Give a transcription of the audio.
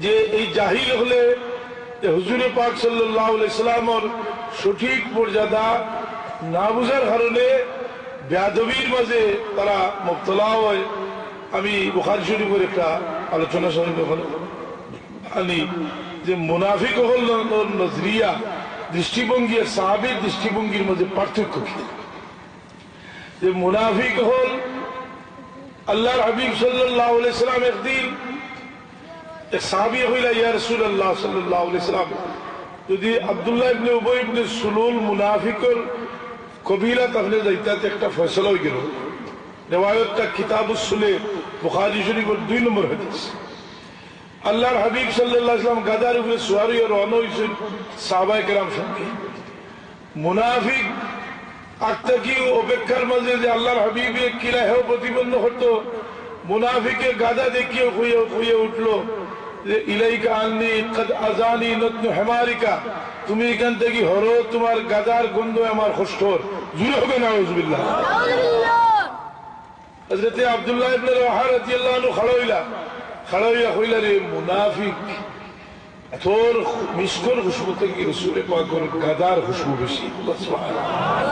যে এই জাহিল হলে হুজুরে পাক সাল্লাহ ইসলামর সঠিক মর্যাদা না বুঝার কারণে বেয়াদবির মাঝে তারা মুক্তলা হয়। আমি বুখারি শরীফের একটা আলোচনা তখন। আনি যে মুনাফিক হল নজরিয়া, দৃষ্টিভঙ্গি আর সাহাবের দৃষ্টিভঙ্গির মধ্যে পার্থক্য কি? যে মুনাফিক হল আল্লাহর হাবিব সাল্লাহ সাল্লাম একদিন এক হইলা, ইয়া রাসূলুল্লাহ সাল্লাল্লাহু আলাইহি সাল্লাম, যদি আব্দুল্লাহ ইবনে উবাই ইবনে সুলুল মুনাফিকর কবিলা, তাহলে যাইতাতে একটা ফয়সালা হয়ে গেল। রেওয়ায়তটা কিতাবুস সুলে বুখারী শরীফের দুই নম্বর হাদিস। আল্লাহর হাবিব সাল্লাল্লাহু আলাইহি সাল্লাম গাদার উপরে সুয়ারি আর রওনা হইছেন সাহাবায়ে কেরাম সঙ্গে। মুনাফিক আত্মাকি অপেক্ষার মাঝে যে আল্লাহর হাবিবে কিরা হেও প্রতিবন্ধ হতো মুনাফিকে গাদা দেখিয়ে হইয়ে হইয়ে উঠল যে ইলাইকা আননি আজানি নতনু হেমারিকা। তুমি এখান থেকে হরো তোমার গাদার গন্ধ আমার কষ্টর জুড়ে হবে না উজবিল্লাহ। হজরতে আব্দুল্লাহ ইবনে রাহা রাদিয়াল্লাহু আনহু খাড়া হইলা খাড়া হইয়া হইলা রে মুনাফিক তোর মিসকর খুশবু থেকে রসুলের পাকর গাদার খুশবু বেশি? সুবহানাল্লাহ।